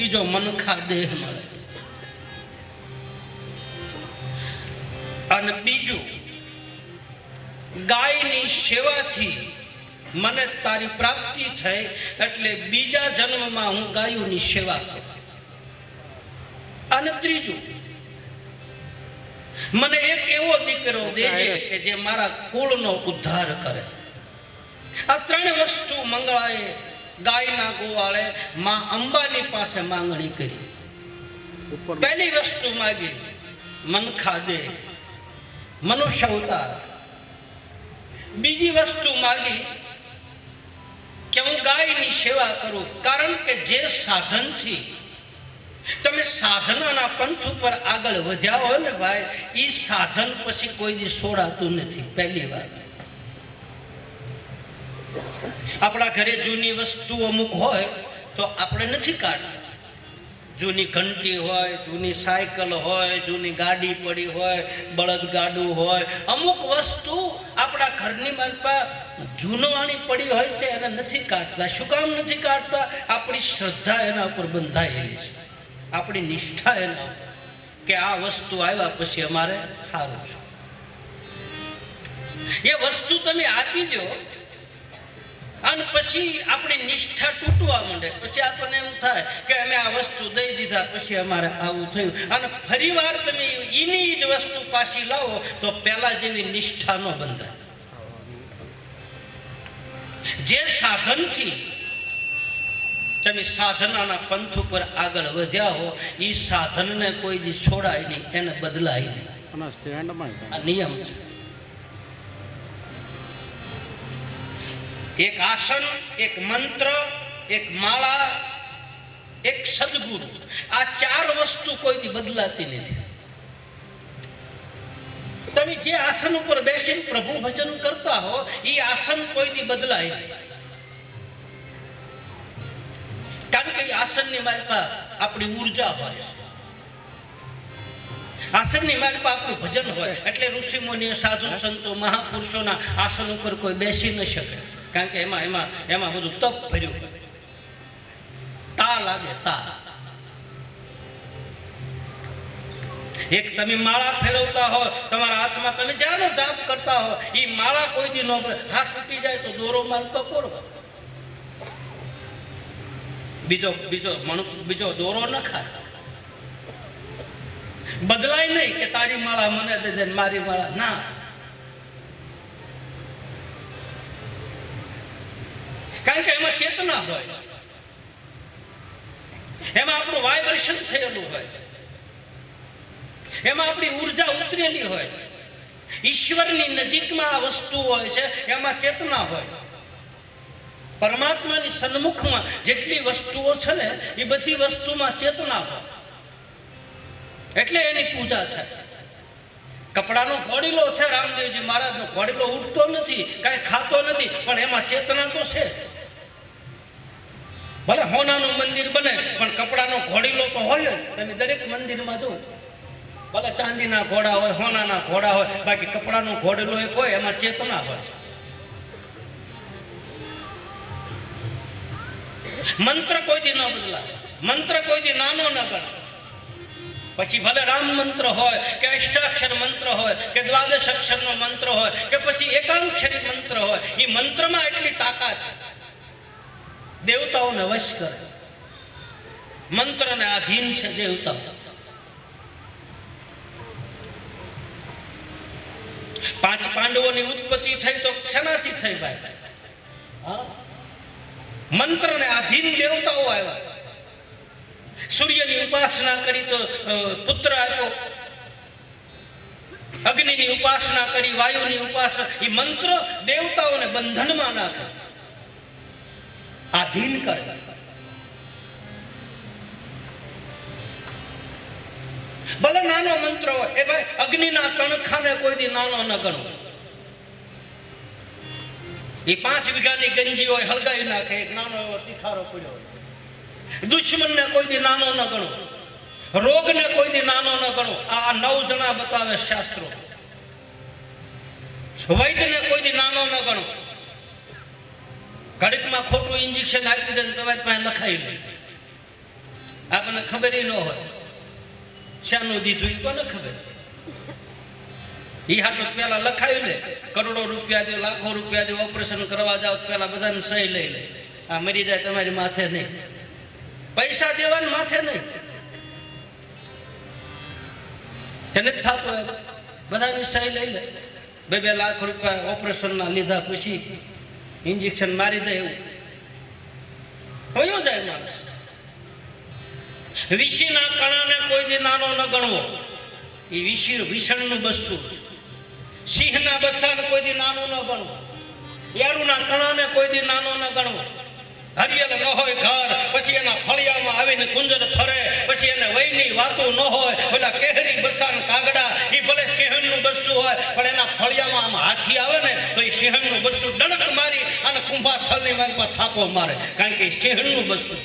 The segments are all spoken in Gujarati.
બીજો મનખા દેહ મળે. અને બીજું ગાયની સેવાથી મને તારી પ્રાપ્તિ થઈ એટલે બીજા જન્મમાં હું ગાયોની સેવા કરું. અને ત્રીજું મને એક એવો દીકરો દેજે કે જે મારા કુળનો ઉદ્ધાર કરે. આ ત્રણ વસ્તુ મંગળાએ ગાયના ગોવાળે માં અંબાની પાસે માંગણી કરી. પહેલી વસ્તુ માગી મન ખાદે મનુષ્ય અવતાર. બીજી વસ્તુ માગી કે હું ગાયની સેવા કરું કારણ કે જે સાધનથી તમે સાધનાના પંથ ઉપર આગળ વધ્યા હો ને ભાઈ એ સાધન પછી કોઈ દી છોડાતું નથી પહેલી વાત. આપણા ઘરે જૂની વસ્તુ અમુક હોય તો આપણે નથી કાઢતા. જૂની ઘંટી હોય, જૂની સાયકલ હોય, જૂની ગાડી પડી હોય, બળદ ગાડું હોય, અમુક વસ્તુ આપણા ઘરની માલપા જૂનવાણી પડી હોય છે, એને નથી કાઢતા. શું કામ નથી કાઢતા? આપણી શ્રદ્ધા એના ઉપર બંધાયેલી છે. આપણી નિષ્ઠા એના ઉપર. કે આ વસ્તુ આવ્યા પછી અમારે સારું છે. એ વસ્તુ તમે આપી દો અને પછી આપણી નિષ્ઠા તૂટવા માંડે. પછી આપણને એમ થાય કે અમે આ વસ્તુ દઈ દીધા પછી અમારે આવું થયું. અને ફરી વાર તમે એની જ વસ્તુ પાછી લાવો તો પહેલા જેવી નિષ્ઠા ન બંધાય. જે સાધનથી તમે સાધનાના પંથ ઉપર આગળ વધ્યા હો એ સાધનને કોઈ દી છોડાય નહીં એને બદલાય નહીં. નિયમ છે. એક આસન, એક મંત્ર, એક માળા, એક સદગુરુ. આ ચાર વસ્તુ કોઈથી બદલાતી નથી. તમે જે આસન ઉપર બેસીને પ્રભુ ભજન કરતા હો એ આસન કોઈથી બદલાય નહીં. કારણ કે આસનની માલપા આપણી ઊર્જા હોય આસનની માલપા આપણું ભજન હોય. એટલે ઋષિ મુનિ સાધુ સંતો, મહાપુરુષોના આસન ઉપર કોઈ બેસી ન શકે. કારણ કે એમાં એમાં એમાં બધું તપ ભર્યું. તા લાગે, તા. એક તમે માળા ફેરવતા હો, તમારા હાથમાં તમે જાનો જાપ કરતા હો એ માળા કોઈ દી ન. હાથ તૂટી જાય તો દોરો માલપા કોરવો બીજો બીજો બીજો દોરો ન ખા. બદલાય નહીં કે તારી માળા મને દે દે મારી માળા. ના. કારણ કે એમાં ચેતના હોય. એમાં આપણું વાઇબ્રેશન થયેલું હોય એમાં આપણી ઊર્જા ઉતરેલી હોય ઈશ્વરની નજીકમાં આ વસ્તુ હોય છે, એમાં ચેતના હોય પરમાત્માની સન્મુખમાં જેટલી વસ્તુઓ છે ને, એ બધી વસ્તુમાં ચેતના હોય. એટલે એની પૂજા થાય. કપડાનો ઘોડીલો છે રામદેવજી મહારાજનો ઘોડીલો ઉઠતો નથી, કાંઈ ખાતો નથી, પણ એમાં ચેતના તો છે. ભલે હોનાનું મંદિર બને, પણ કપડાનો ઘોડીલો તો હોય જ. તમે દરેક મંદિરમાં જો ભલે ચાંદીના ઘોડા હોય, હોનાના ઘોડા હોય, બાકી કપડાનો ઘોડેલો એક હોય, એમાં ચેતના હોય. મંત્ર કોઈ દી ન બદલાય. મંત્ર કોઈ દી નાનો ન ગણ પછી ભલે રામ મંત્ર હોય, કે અષ્ટાક્ષર મંત્ર હોય, કે દ્વાદશ અક્ષરનો મંત્ર હોય, કે પછી એકાંક્ષરી મંત્ર હોય, એ મંત્રમાં એટલી તાકાત દેવતાઓને વશ કરે. મંત્રને આધીન છે દેવતાઓ. પાંચ પાંડવોની ઉત્પત્તિ થઈ તો શેનાથી થઈ ભાઈ? મંત્રને આધીન દેવતાઓ આવ્યા. સૂર્યની ઉપાસના કરી તો પુત્ર આપ્યો અગ્નિની ઉપાસના કરી, વાયુની ઉપાસના, એ મંત્ર દેવતાઓને બંધનમાં નાખે. આધીન કરે. ભલે નાનો મંત્ર હોય, એ ભાઈ અગ્નિના કણખાને કોઈ દી નાનો ન ગણો. એ પાંચ વીઘાની ગંજી હોય, હળગાવી નાખે, એક નાનો એવો તિખારો પડ્યો હોય. દુશ્મનને કોઈ દી નાનો ન ગણો. રોગને કોઈ દી નાનો ન ગણો. આ નવ જણા બતાવે શાસ્ત્રો. વૈદ્યને કોઈ દી નાનો ન ગણો. ઘડીકમાં ખોટું ઇન્જેક્શન આપી દે તમારી પાસે લખાઈ લે. આપણને ખબર ન હોય. શાનું દીધું એ કોને ખબર? ઈ હાટું પેલા લખાવી લે. કરોડો રૂપિયા દે લાખો રૂપિયા દે ઓપરેશન કરવા જાવ પેલા બધાને સહી લઈ લે. આ મરી જાય તમારી માથે નહીં. પૈસા દેવાને માથે નહીં. એને થતું હોય. બધાની સહી લઈ લે. બે બે લાખ રૂપિયા ઓપરેશનના લીધા પછી ઇન્જેક્શન મારી દે એવું. કયો જાય માણસ. વિશીના કણાને કોઈ દી નાનો ન ગણવો. એ વિશી વિષણનું બસું સિંહના બચ્ચાને કોઈ દી નાનો ન ગણવો. યારુના કણાને કોઈ દી નાનો ન ગણવો. હરિયલ ન ઘર. ફળિયામાં કુંજર ફરે, પછી એને વયની વાતો ન હોય ઓલા કેહરી બસાણ કાગડા એ ભલે સિંહણનું બસ્સું હોય, પણ એના ફળિયામાં આમ હાથી આવે ને, તો એ સિંહણનું બસ્સું ડણક મારી અને કુંભા છલની મારી પર થાપો મારે, કારણ કે સિંહણનું બસ્સું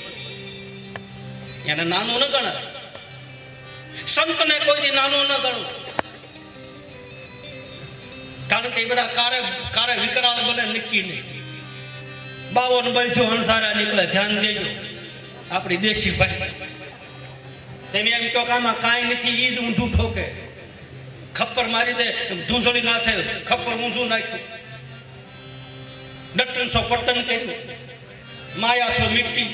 એને નાનું ન ગણાય. સંતને કોઈ દી નાનું ન ગણવું કારણ કે એ બધા કારે કારે વિકરાળ બને નક્કી નહીં. બાવન બળજો અણધારા નીકળે, ધ્યાન દેજો. આપણી દેશી ભાઈ. તમે એમ કહો કે આમાં કાંઈ નથી જ ઊંધું ઠોકે. ખપ્પર મારી દે ધૂંધળી ના થાય, ખપ્પર ઊંધું નાખ્યું. ડટ્ટન સો પટન કર્યું. માયા સો મિટ્ટી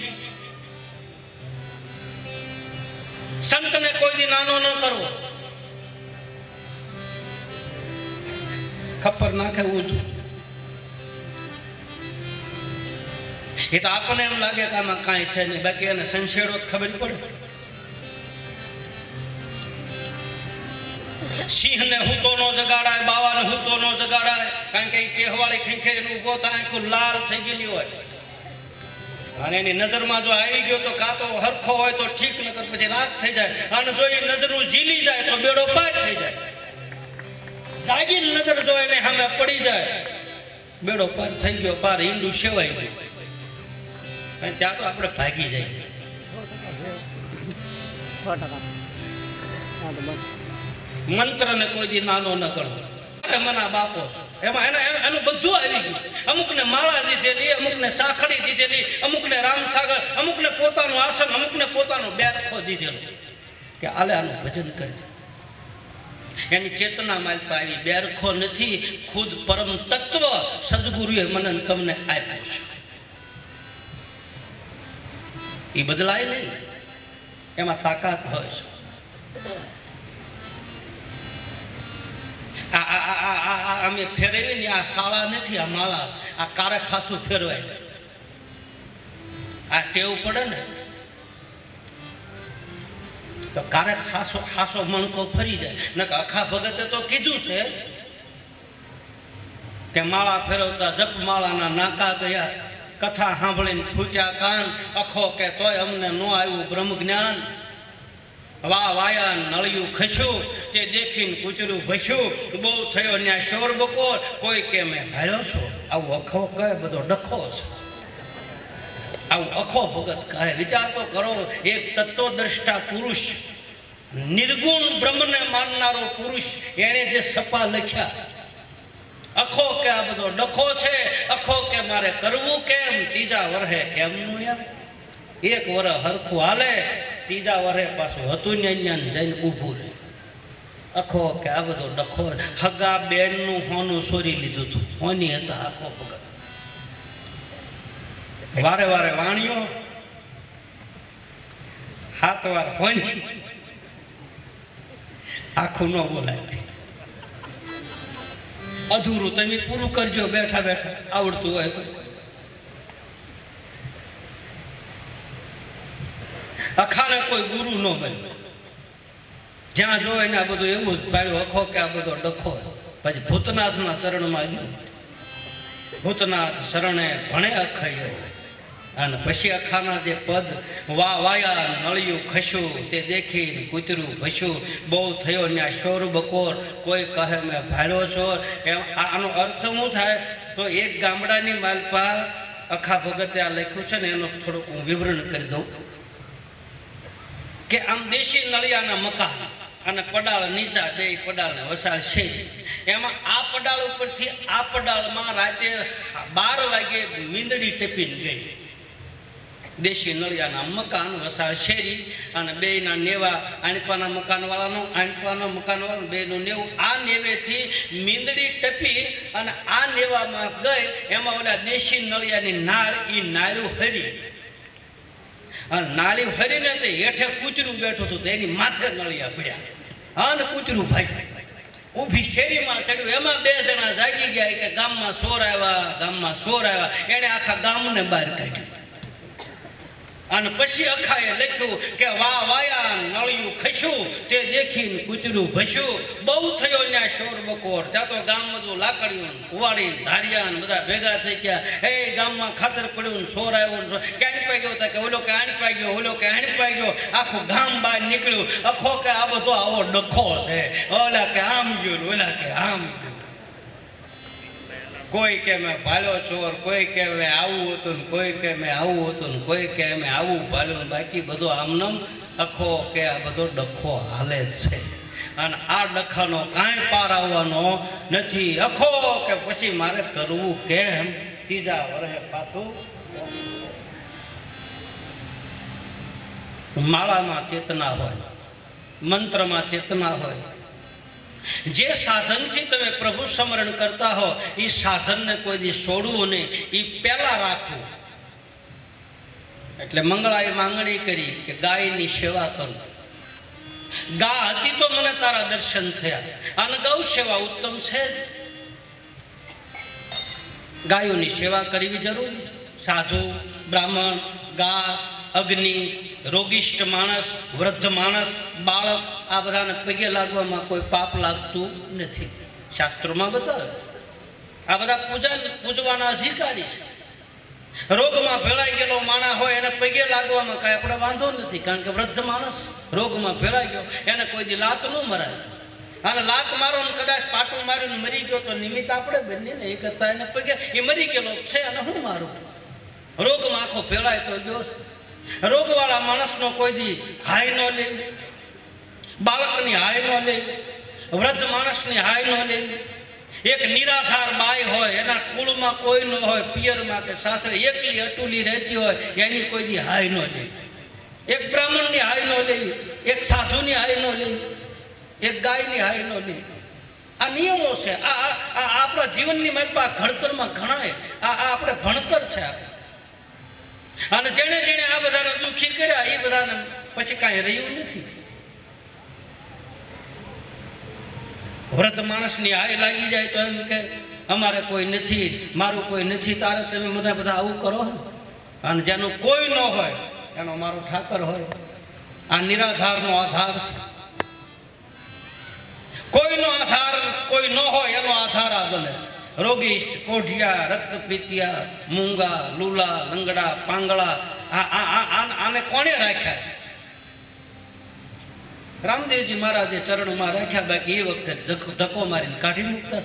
સંતને કોઈ દી નાનો ન કરવો. ખપ્પર નાખે ઊંધું. એ તો આપણને એમ લાગે કે આમાં કાંઈ છે નહીં. બાકી એને સંશેડો જ ખબર પડે. સિંહને હૂતો નો જગાડાય, બાવાને હૂતો નો જગાડાય. કારણ કે એ કેહવાળી ખીખેરીને ઊભો થાય, આખું લાલ થઈ ગયેલી હોય. અને એની નજરમાં જો આવી ગયો તો કાં તો હરખો હોય તો ઠીક, નકર પછી રાખ થઈ જાય. અને જો એ નજરનું ઝીલી જાય તો બેડો પાર થઈ જાય. જાગીને નજર જો એને સામે પડી જાય, બેડો પાર થઈ ગયો, પાર ઈંડું સેવાઈ ગયું. અને ત્યાં તો આપણે ભાગી જઈએ. મંત્રને કોઈ દી નાનો ન કરતો. અરે મના બાપો એમાં એને એને- બધું આવી ગયું. અમુકને માળા દીધેલી અમુકને ચાખડી દીધેલી અમુકને રામસાગર અમુકને પોતાનું આસન અમુકને પોતાનો બેરખો દીધેલો. કે આલે આનું ભજન કરજે. એની ચેતના મારી આવી. બેરખો નથી ખુદ પરમ તત્વ સદગુરુએ મને ને તમને આપ્યું છે. એ બદલાય નહીં. એમાં તાકાત હોય છે. અમે ફેરવી ને આ શાળા નથી, આ માળા. છે. આ કારે ખાસું ફેરવાય જાય આ ટેવ પડે ને, તો કારે ખાસો ખાસો મણકો ફરી જાય. ને અખા ભગતે તો કીધું છે કે માળા ફેરવતા જપ માળાના નાકા ગયા. કથા સાંભળીને ફૂટ્યા કાન, અખો કે તોય અમને ન આવ્યું બ્રહ્મ જ્ઞાન વા વાયા નળિયું ખસ્યું, તે દેખીને કૂતરું ભસ્યું. બહુ થયો ત્યાં શોર બકોર, કોઈ કે મેં ભાર્યો છો? આવું અખો કહે બધો ડખો છે. આવું અખો ભગત કહે, વિચાર તો કરો, એક તત્વદ્રષ્ટા પુરુષ, નિર્ગુણ બ્રહ્મને માનનારો પુરુષ, એણે જે સપા લખ્યા અખો કે આ બધો ડખો છે? અખો કે મારે કરવું કેમ? ત્રીજા વરહે એમનું એમ. એક વરસ હરખું હાલે, ત્રીજા વરહે પાછું હતું ને અહીંયા જઈને ઊભું રહે. અખો કે આ બધો ડખો હગા બેનનું હોનું સોરી લીધું હતું હોની હતા આખો પગડ વારે વારે વાણિયો. હાથ વાર હોની. આખું ન બોલાય. અધૂરું. તમે પૂરું કરજો, બેઠા બેઠા. આવડતું હોય તો. અખાને કોઈ ગુરુ ન બને. જ્યાં જોવે ને આ બધું એવું જ પાડ્યું, અખો કે આ બધો ડખો પછી ભૂતનાથના ચરણમાં ગયું. ભૂતનાથ શરણે ભણે અખયો. અને પછી અખાના જે પદ, વા વાયા નળિયું ખસ્યું, તે દેખીને કૂતરું ભસ્યું. બહુ થયો ને આ શોર બકોર, કોઈ કહે, મેં ભાડ્યો ચોર. એમ આનો અર્થ શું થાય? તો એક ગામડાની માલપા અખા ભગતે આ લખ્યું છે ને, એનું થોડુંક હું વિવરણ કરી દઉં. કે આમ દેશી નળિયાના મકાન અને પડાળ નીચા, બે પડાળને વસાળ છે. એમાં આ પડાળ ઉપરથી આ પડાળમાં રાતે બાર વાગે મીંદડી ટેપીને ગઈ. દેશી નળિયાના મકાન વસાળ શેરી અને બેયના નેવા આણપાના મકાનવાળાનો આણપાના મકાનવાળાનો બેનું નેવું. આ નેવેથી મીંદડી ટપી અને આ નેવામાં ગઈ, એમાં ઓલા દેશી નળિયાની નાળ એ નાળું હરી. અને નાળી હરીને તે હેઠે કૂતરું બેઠું હતું, તો એની માથે નળિયા પડ્યા. અને કૂતરું ભાઈ ઊભી શેરીમાં ચડ્યું. એમાં બે જણા જાગી ગયા કે ગામમાં સોર આવ્યા, ગામમાં સોર આવ્યા. એણે આખા ગામને બહાર કાઢ્યું. અને પછી અખાએ લખ્યું કે વાહ વાયા નળિયું ખસ્યું, તે દેખીને કૂતરું ભસ્યું. બહુ થયો ને શોર બકોર. ત્યાં તો ગામ બધું લાકડીયું કુવાડી ધારિયા બધા ભેગા થઈ ગયા. એ ગામમાં ખાતર પડ્યું સોર આવ્યો ને ક્યાંક ક્યાં પાઈ ગયો? કે ઓલો કે આણી ગયો, ઓલો કે આણી પાઈ ગયો. આખું ગામ બહાર નીકળ્યું. અખો કે આ બધો આવો ડખો છે. ઓલા કે આમ ગયો ઓલા કે આમ ગયો. કોઈ કે મેં ભાલ્યો ચોર, કોઈ કે મેં આવું હતું ને કોઈ કે મેં આવું હતું ને કોઈ કે મેં આવું ભાલ્યું બાકી બધો આમનમ અખો કે આ બધો ડખો હાલે છે. અને આ ડખાનો કાંઈ પાર આવવાનો નથી. અખો કે પછી મારે કરવું કેમ? ત્રીજા વર્ષે પાછું. માળામાં ચેતના હોય, મંત્રમાં ચેતના હોય જે સાધનથી તમે પ્રભુ સ્મરણ કરતા હો એ સાધનને કોઈ દી છોડવું નહીં એ પહેલાં રાખવું. એટલે મંગળાએ માંગણી કરી કે ગાયની સેવા કરું. ગા હતી તો મને તારા દર્શન થયા, અને ગૌ સેવા ઉત્તમ છે જ. ગાયોની સેવા કરવી જરૂરી. સાધુ, બ્રાહ્મણ, ગા, અગ્નિ રોગિષ્ઠ માણસ, વૃદ્ધ માણસ, બાળક, આ બધાને પગે લાગવામાં કોઈ પાપ લાગતું નથી. શાસ્ત્રોમાં બતાવે. આ બધા પૂજા પૂજવાના અધિકારી છે. રોગમાં ભેળાઈ ગયેલો માણસ હોય એને પગે લાગવામાં કાંઈ આપણે વાંધો નથી, કારણ કે વૃદ્ધ માણસ રોગમાં ભેળાઈ ગયો, એને કોઈ દી લાત ન મરાય. અને લાત મારો ને કદાચ પાટું માર્યું ને મરી ગયો તો નિમિત્ત આપણે બંને ને એ કરતા એને પગે, એ મરી ગયેલો છે અને હું મારું? રોગમાં આખો ભેળાય તો ગયો. રોગવાળા માણસનો કોઈ દી હાય ન લેવી બાળકની હાય ન લેવી વૃદ્ધ માણસની હાય ન લેવી એક નિરાધાર બાઈ હોય, એના કુળમાં કોઈ ન હોય, પિયરમાં કે સાસરે એકલી અટુલી રહેતી હોય, એની કોઈ દી હાય ન લેવી એક બ્રાહ્મણની હાય ન લેવી એક સાધુની હાય ન લેવી એક ગાયની હાય ન લેવી આ નિયમો છે. આ આપણા જીવનની મારી પાસે ઘડતરમાં ઘણાય. આ આપણે ભણતર છે. આ. અને જેણે જેણે આ બધાને દુઃખી કર્યા, એ બધાને પછી કાંઈ રહ્યું નથી. વ્રત માણસની આય લાગી જાય તો એમ કે, અમારે કોઈ નથી, મારું કોઈ નથી, તારે તમે બધા બધા આવું કરો અને જેનું કોઈ ન હોય, એનો મારો ઠાકર હોય. આ નિરાધારનો આધાર છે. કોઈનો આધાર કોઈ ન હોય, એનો આધાર આ બને. રોગિષ્ઠ, કોઢિયા રક્તપીતિયા મૂંગા, લૂલા, લંગડા, પાંગળા આને કોણે રાખ્યા રામદેવજી મહારાજે ચરણમાં રાખ્યા બાકી એ વખતે ધક્કો મારીને કાઢી મૂકતા.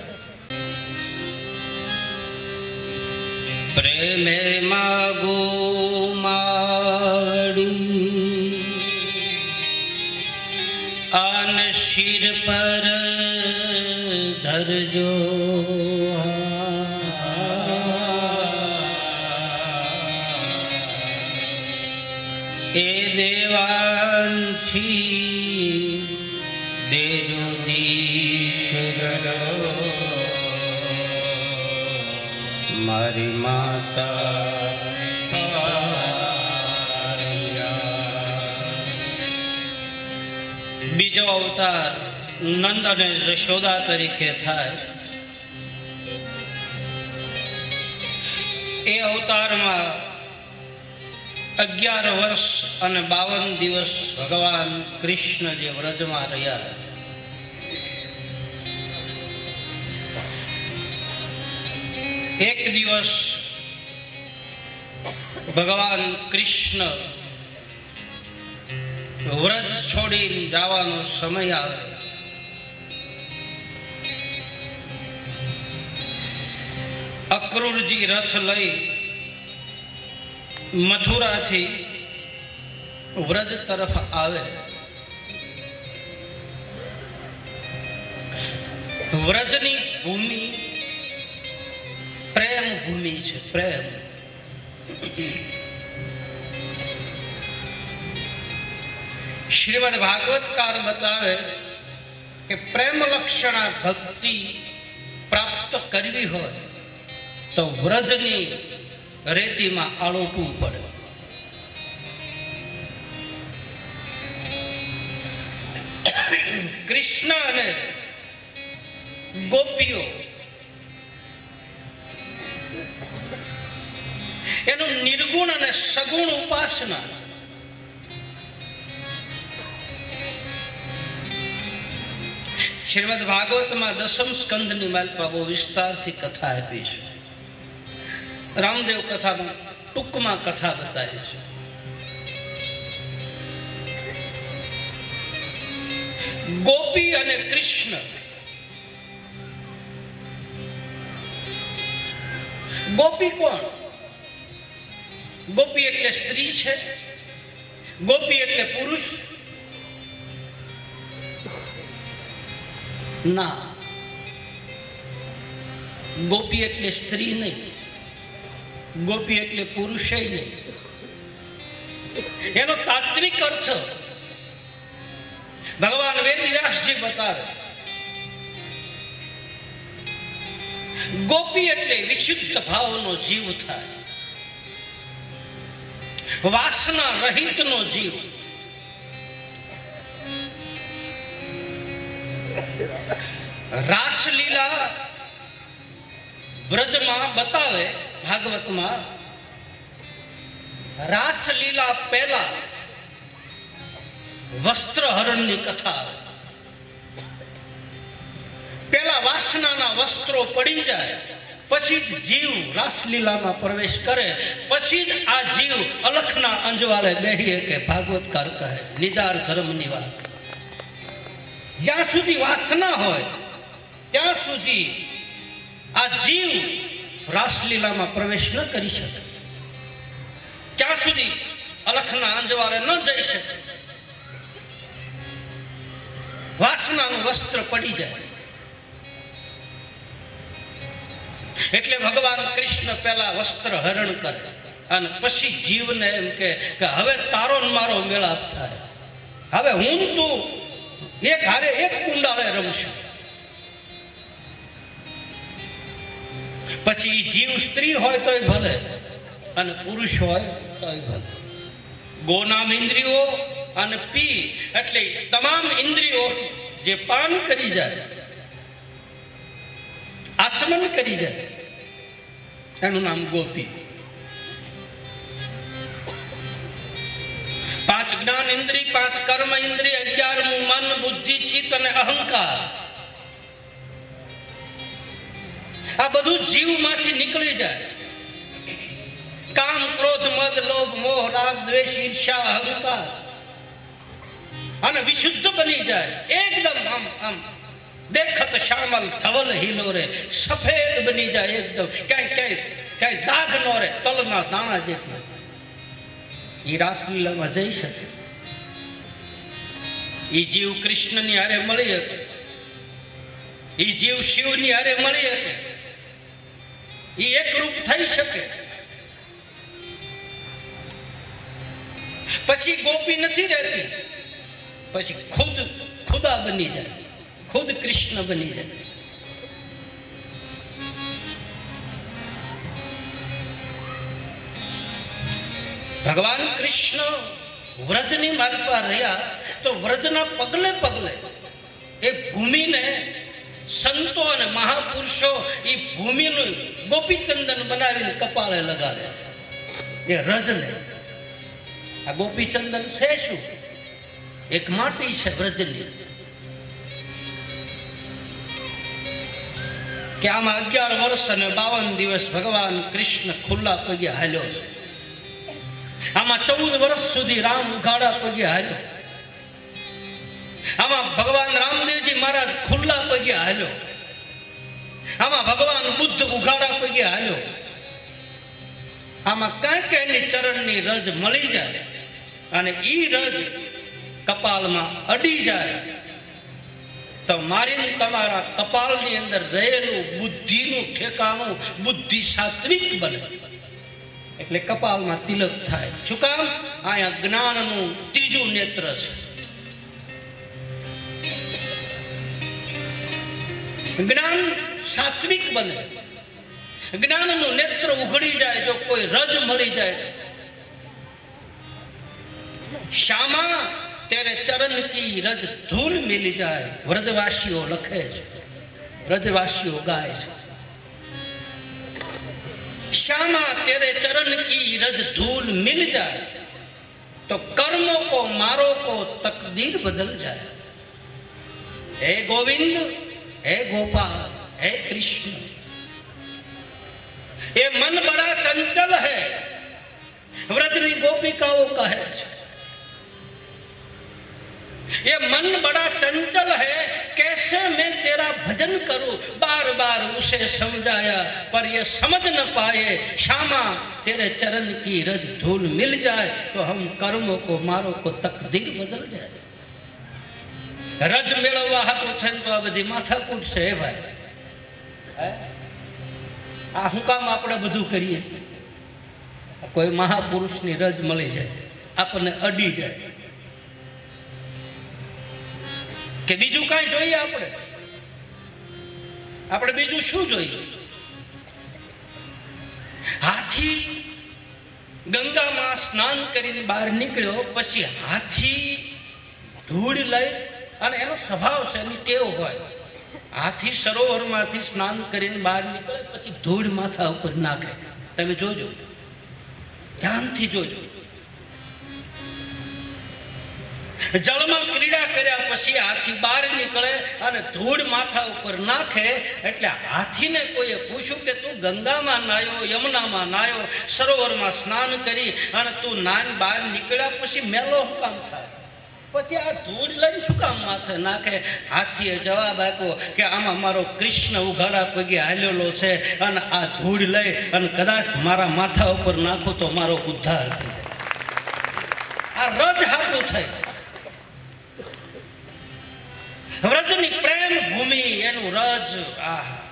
પ્રેમે માગો માડી, આન શિર પર ધરજો અવતાર નંદ અને યશોદા તરીકે થાય. એ અવતારમાં અગિયાર વર્ષ અને બાવન દિવસ ભગવાન કૃષ્ણ જે વ્રજમાં રહ્યા. એક દિવસ ભગવાન કૃષ્ણ વ્રજ છોડી જવાનો સમય આવે. અક્રૂરજી રથ લઈ મથુરાથી વ્રજ તરફ આવે. વ્રજની ભૂમિ પ્રેમ ભૂમિ છે, પ્રેમ. શ્રીમદ ભાગવતકાર બતાવે કે પ્રેમ લક્ષણા ભક્તિ પ્રાપ્ત કરવી હોય તો વ્રજની રેતીમાં આળોટવું પડે. કૃષ્ણ અને ગોપીઓ એનું નિર્ગુણ અને સગુણ ઉપાસના શ્રીમદ ભાગવતમાં દસમ સ્કંદની માલપા બહુ વિસ્તારથી કથા આપી છે. રામદેવ કથામાં ટૂંકમાં કથા બતાવી છે. ગોપી અને કૃષ્ણ ગોપી કોણ? ગોપી એટલે સ્ત્રી છે, ગોપી એટલે પુરુષ ના. ગોપી એટલે સ્ત્રી નહીં. ગોપી એટલે પુરુષય નહીં. એનો તાત્વિક અર્થ, ભગવાન વેદવ્યાસજી બતાવે. ગોપી એટલે વિશુદ્ધ ભાવનો જીવ થાય. વાસના રહિતનો જીવ. રાસલીલા બ્રજમાં બતાવે ભાગવતમાં, રાસલીલા પહેલા વસ્ત્રહરણની કથા પેલા વાસનાના વસ્ત્રો પડી જાય, પછી જ જીવ રાસલીલામાં પ્રવેશ કરે, પછી જ આ જીવ અલખના અંજવાળે બેહીએ કે ભાગવતકાર કહે, નિજાર ધર્મની વાત. જ્યાં સુધી વાસના હોય, ત્યાં સુધી આ જીવ રાસલીલામાં પ્રવેશ ન કરી શકે. ત્યાં સુધી અલખના અંજવારે ન જઈ શકે. વાસનાનું વસ્ત્ર પડી જાય. એટલે ભગવાન કૃષ્ણ પહેલા વસ્ત્ર હરણ કરે અને પછી જીવને એમ કે હવે તારો મારો મેળાપ થાય. હવે હું તું એક હારે એક કુંડાળે રમશું. પછી જીવ સ્ત્રી હોય તોય ભલે, અને પુરુષ હોય તોય ભલે. ગોનામ ઇન્દ્રિયો અને પી, એટલે તમામ ઇન્દ્રિયો જે પાન કરી જાય, આચમન કરી જાય, એનું નામ ગોપી. પાંચ જ્ઞાન ઇન્દ્રિય, પાંચ કર્મ ઇન્દ્રિય અગિયારમું મન, બુદ્ધિ, ચિત્ત અને અહંકાર. આ બધું જીવમાંથી નીકળી જાય. કામ, ક્રોધ, મદ, લોભ, મોહ, રાગ, દ્વેષ ઈર્ષા અહંકાર. અને વિશુદ્ધ બની જાય. એકદમ આમ આમ. દેખત શામલ, ધવલ હિલો રે. સફેદ બની જાય એકદમ. ક્યાંય ક્યાંય ક્યાંય દાગ નો રે. તલના દાણા જેટલા. એ રાસલીલામાં જઈ શકે. એ જીવ કૃષ્ણની હારે મળી શકે. એ જીવ શિવની હારે મળી શકે. એ એક રૂપ થઈ શકે. પછી ગોપી નથી રહેતી. પછી ખુદ ખુદા બની જાય. ખુદ કૃષ્ણ બની જાય. ભગવાન કૃષ્ણ વ્રજની પર રહ્યા, તો વ્રજના પગલે પગલે એ ભૂમિને સંતો અને મહાપુરુષો એ ભૂમિનું ગોપીચંદન બનાવીને કપાળે લગાડે છે. એ રજને. આ ગોપીચંદન છે શું? એક માટી છે વ્રજની. કે આમાં અગિયાર વર્ષ અને બાવન દિવસ ભગવાન કૃષ્ણ ખુલ્લા પગે હાલ્યો છે. આમાં ચૌદ વર્ષ સુધી રામ ઉઘાડા પગે હાલ્યો. આમાં ભગવાન રામદેવજી મહારાજ ખુલ્લા પગે હાલ્યો. આમાં ભગવાન બુદ્ધ ઉઘાડા પગે હાલ્યો. આમાં કાંઈક એની ચરણની રજ મળી જાય અને ઈ રજ કપાલમાં અડી જાય. તો મારી તમારા કપાલની અંદર રહેલું બુદ્ધિનું ઠેકાણું બુદ્ધિ સાત્વિક બને. એટલે કપાલમાં તિલક થાય. શું કામ? અહીંયા જ્ઞાનનું ત્રીજું નેત્ર છે. જ્ઞાન સાત્વિક બને. જ્ઞાનનું નેત્ર ઉઘડી જાય જો કોઈ રજ મળી જાય શામાં ત્યારે ચરણ કી રજ ધૂલ મિલી જાય. વ્રજવાસીઓ લખે છે. વ્રજવાસીઓ ગાય છે. श्यामा तेरे चरण की रज धूल मिल जाए तो कर्मों को मारो को तकदीर बदल जाए हे गोविंद हे गोपाल हे कृष्ण ये मन बड़ा चंचल है व्रजनी गोपिकाओं कहे છે ये मन बड़ा चंचल है कैसे मैं तेरा भजन करूं बार बार उसे समझाया पर ये समझ न पाए श्यामा तेरे चरण की रज धूल मिल जाए तो हम कर्मों को मारो को तकदीर बदल जाए રજ મેળવવા હાટું થઈને તો આ બધી માથાકૂટ છે હે ભાઈ હે? આ હું કામ આપણે બધું કરીએ છીએ? કોઈ મહાપુરુષની રજ મળી જાય આપણને અડી જાય કે બીજું કાંઈ જોઈએ આપણે? આપણે બીજું શું જોઈએ? હાથી ગંગામાં સ્નાન કરીને બહાર નીકળ્યો, પછી હાથી ધૂળ લઈ અને એનો સ્વભાવ છે એની ટેવ હોય. હાથી સરોવરમાંથી સ્નાન કરીને બહાર નીકળે, પછી ધૂળ માથા ઉપર નાખે. તમે જોજો. ધ્યાનથી જોજો. જળમાં ક્રીડા કર્યા પછી હાથી બહાર નીકળે અને ધૂળ માથા ઉપર નાખે એટલે હાથીને કોઈએ પૂછ્યું કે તું ગંગામાં નાયો, યમુનામાં નાયો? સરોવરમાં સ્નાન કરી અને તું નાન બહાર નીકળ્યા પછી મેલો શું કામ થાય? પછી આ ધૂળ લઈને શું કામ માથે નાખે? હાથીએ જવાબ આપ્યો કે, આમાં મારો કૃષ્ણ ઉઘાડા પગે હાલેલો છે અને આ ધૂળ લઈ અને કદાચ મારા માથા ઉપર નાખો તો મારો ઉદ્ધાર થઈ જાય. આ રજ હાટું થઈ રજ આહા.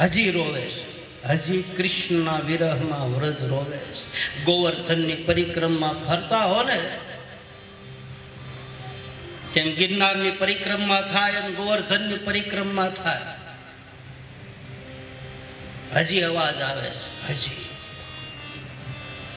હજી રોવે છે. હજી કૃષ્ણના વિરહમાં વ્રજ રોવે છે. ગોવર્ધનની પરિક્રમા ફરતા હો ને જેમ ગિરનારની પરિક્રમા થાય એમ ગોવર્ધનની પરિક્રમા થાય? હજી અવાજ આવે છે. હજી.